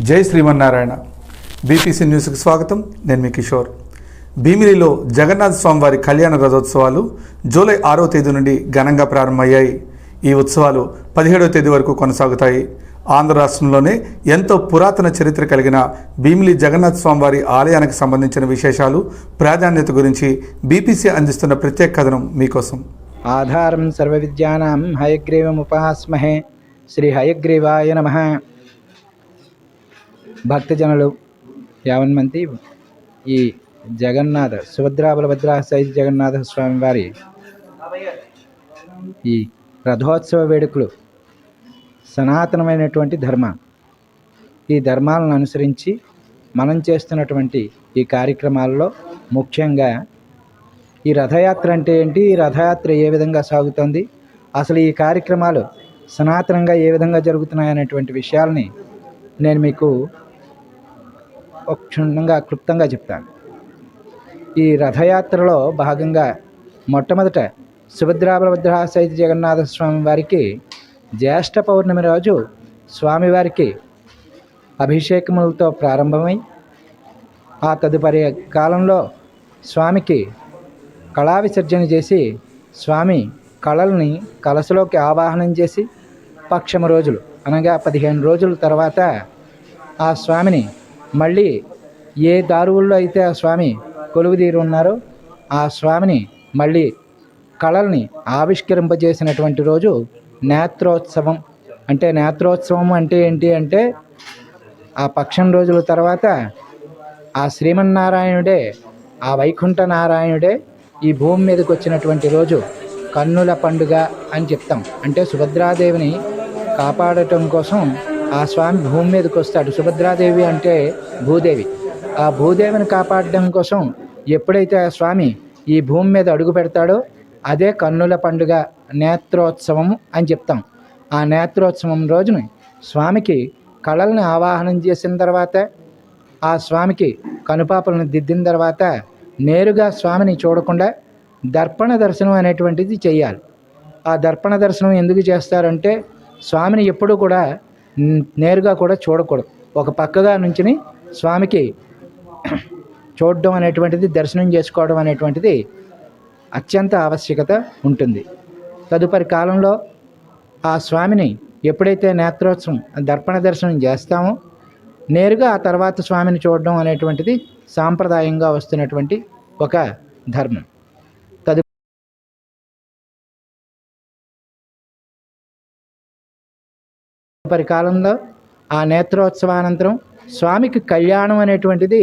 జై శ్రీమన్నారాయణ. బీపీసీ న్యూస్కి స్వాగతం. నేను మీ కిషోర్. భీమిలిలో జగన్నాథ స్వామివారి కళ్యాణ రథోత్సవాలు జూలై ఆరో తేదీ నుండి ఘనంగా ప్రారంభమయ్యాయి. ఈ ఉత్సవాలు పదిహేడవ తేదీ వరకు కొనసాగుతాయి. ఆంధ్ర రాష్ట్రంలోనే ఎంతో పురాతన చరిత్ర కలిగిన భీమిలి జగన్నాథ స్వామివారి ఆలయానికి సంబంధించిన విశేషాలు ప్రాధాన్యత గురించి బీపీసీ అందిస్తున్న ప్రత్యేక కథనం మీకోసం. ఆధారం సర్వవిద్యానాం హయగ్రీవముపాస్మహే శ్రీ హయగ్రీవాయ నమ. భక్తజనులు యావన్మంది ఈ జగన్నాథ సుభద్రా బలభద్రా సైజ్ జగన్నాథ స్వామి వారి ఈ రథోత్సవ వేడుకలు సనాతనమైనటువంటి ధర్మ. ఈ ధర్మాలను అనుసరించి మనం చేస్తున్నటువంటి ఈ కార్యక్రమాల్లో ముఖ్యంగా ఈ రథయాత్ర అంటే ఏంటి? ఈ రథయాత్ర ఏ విధంగా సాగుతుంది? అసలు ఈ కార్యక్రమాలు సనాతనంగా ఏ విధంగా జరుగుతున్నాయి అనేటువంటి విషయాల్ని నేను మీకు ఒక క్షుణ్ణంగా క్లుప్తంగా చెప్తాను. ఈ రథయాత్రలో భాగంగా మొట్టమొదట సుభద్రాబలభద్ర సైత జగన్నాథ స్వామి వారికి జ్యేష్ఠ పౌర్ణమి రోజు స్వామివారికి అభిషేకములతో ప్రారంభమై ఆ తదుపరి కాలంలో స్వామికి కళా విసర్జన చేసి స్వామి కళల్ని కలసలోకి ఆవాహనం చేసి పక్షము రోజులు అనగా పదిహేను రోజుల తర్వాత ఆ స్వామిని మళ్ళీ ఏ దారువుల్లో అయితే ఆ స్వామి కొలువుదీరి ఉన్నారో ఆ స్వామిని మళ్ళీ కళల్ని ఆవిష్కరింపజేసినటువంటి రోజు నేత్రోత్సవం. అంటే నేత్రోత్సవం అంటే ఏంటి అంటే ఆ పక్షం రోజుల తర్వాత ఆ శ్రీమన్నారాయణుడే ఆ వైకుంఠ నారాయణుడే ఈ భూమి మీదకి వచ్చినటువంటి రోజు కన్నుల పండుగ అని చెప్తాం. అంటే సుభద్రాదేవిని కాపాడటం కోసం ఆ స్వామి భూమి మీదకి వస్తాడు. సుభద్రాదేవి అంటే భూదేవి. ఆ భూదేవిని కాపాడడం కోసం ఎప్పుడైతే ఆ స్వామి ఈ భూమి మీద అడుగు పెడతాడో అదే కన్నుల పండుగ నేత్రోత్సవం అని చెప్తాం. ఆ నేత్రోత్సవం రోజున స్వామికి కళల్ని ఆవాహనం చేసిన తర్వాత ఆ స్వామికి కనుపాపలను దిద్దిన తర్వాత నేరుగా స్వామిని చూడకుండా దర్పణ దర్శనం అనేటువంటిది చేయాలి. ఆ దర్పణ దర్శనం ఎందుకు చేస్తారంటే స్వామిని ఎప్పుడూ కూడా నేరుగా కూడా చూడకూడదు. ఒక పక్కగా నుంచుని స్వామికి చూడడం అనేటువంటిది దర్శనం చేసుకోవడం అనేటువంటిది అత్యంత ఆవశ్యకత ఉంటుంది. తదుపరి కాలంలో ఆ స్వామిని ఎప్పుడైతే నేత్రోత్సవం దర్పణ దర్శనం చేస్తామో నేరుగా ఆ తర్వాత స్వామిని చూడడం అనేటువంటిది సాంప్రదాయంగా వస్తున్నటువంటి ఒక ధర్మం. తదుపరి కాలంలో ఆ నేత్రోత్సవానంతరం స్వామికి కళ్యాణం అనేటువంటిది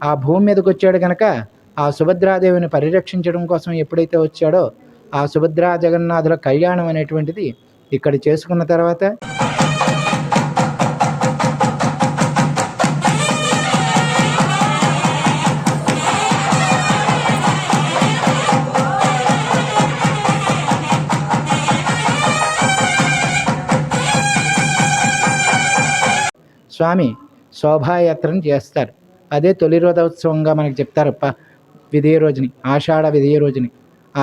ఆ భూమి మీదకి వచ్చాడు కనుక ఆ సుభద్రాదేవిని పరిరక్షించడం కోసం ఎప్పుడైతే వచ్చాడో ఆ సుభద్రా జగన్నాథుల కళ్యాణం అనేటువంటిది ఇక్కడ చేసుకున్న తర్వాత స్వామి శోభాయాత్రను చేస్తారు. అదే తొలి రథోత్సవంగా మనకు చెప్తారు. ప విధేయ రోజుని ఆషాఢ విధేయ రోజుని. ఆ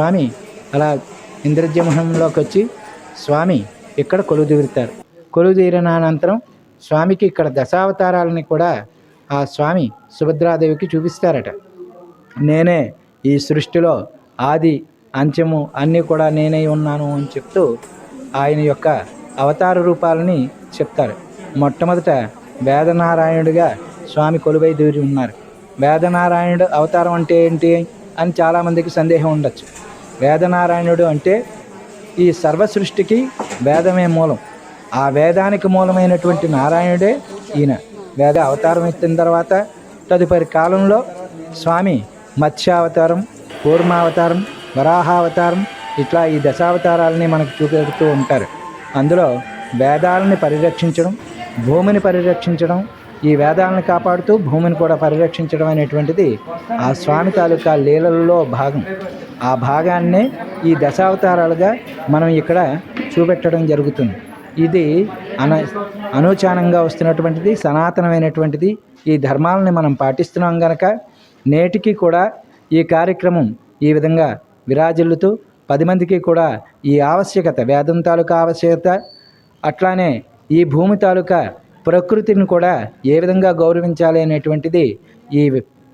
స్వామి. అలా ఇంద్రజమహంలోకి వచ్చి స్వామి ఇక్కడ కొలువు తీరుతారు. కొలువు తీరిన అనంతరం స్వామికి ఇక్కడ దశావతారాలని కూడా ఆ స్వామి సుభద్రాదేవికి చూపిస్తారట. నేనే ఈ సృష్టిలో ఆది అంత్యము అన్నీ కూడా నేనే ఉన్నాను అని చెప్తూ ఆయన యొక్క అవతార రూపాలని చెప్తారు. మొట్టమొదట వేదనారాయణుడిగా స్వామి కొలువై దూరి ఉన్నారు. వేదనారాయణుడు అవతారం అంటే ఏంటి అని చాలామందికి సందేహం ఉండొచ్చు. వేదనారాయణుడు అంటే ఈ సర్వ సృష్టికి వేదమే మూలం. ఆ వేదానికి మూలమైనటువంటి నారాయణుడే ఈయన. వేద అవతారం ఎత్తిన తర్వాత తదుపరి కాలంలో స్వామి మత్స్యావతారం కూర్మావతారం వరాహావతారం ఇట్లా ఈ దశావతారాలని మనకు చూపెడుతూ ఉంటారు. అందులో వేదాలని పరిరక్షించడం భూమిని పరిరక్షించడం ఈ వేదాలను కాపాడుతూ భూమిని కూడా పరిరక్షించడం అనేటువంటిది ఆ స్వామి తాలూకా లీలల్లో భాగం. ఆ భాగాన్నే ఈ దశావతారాలుగా మనం ఇక్కడ చూపెట్టడం జరుగుతుంది. ఇది అన అనూచానంగా వస్తున్నటువంటిది సనాతనమైనటువంటిది ఈ ధర్మాలని మనం పాటిస్తున్నాం గనక నేటికి కూడా ఈ కార్యక్రమం ఈ విధంగా విరాజిల్లుతూ పది మందికి కూడా ఈ ఆవశ్యకత వేదం తాలూకా ఆవశ్యకత అట్లానే ఈ భూమి తాలూకా ప్రకృతిని కూడా ఏ విధంగా గౌరవించాలి అనేటువంటిది ఈ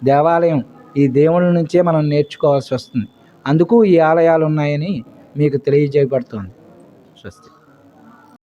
దేవాలయం ఈ దేవుళ్ళ నుంచే మనం నేర్చుకోవాల్సి వస్తుంది. అందుకు ఈ ఆలయాలు ఉన్నాయని మీకు తెలియజేయబడుతోంది. స్వస్తి.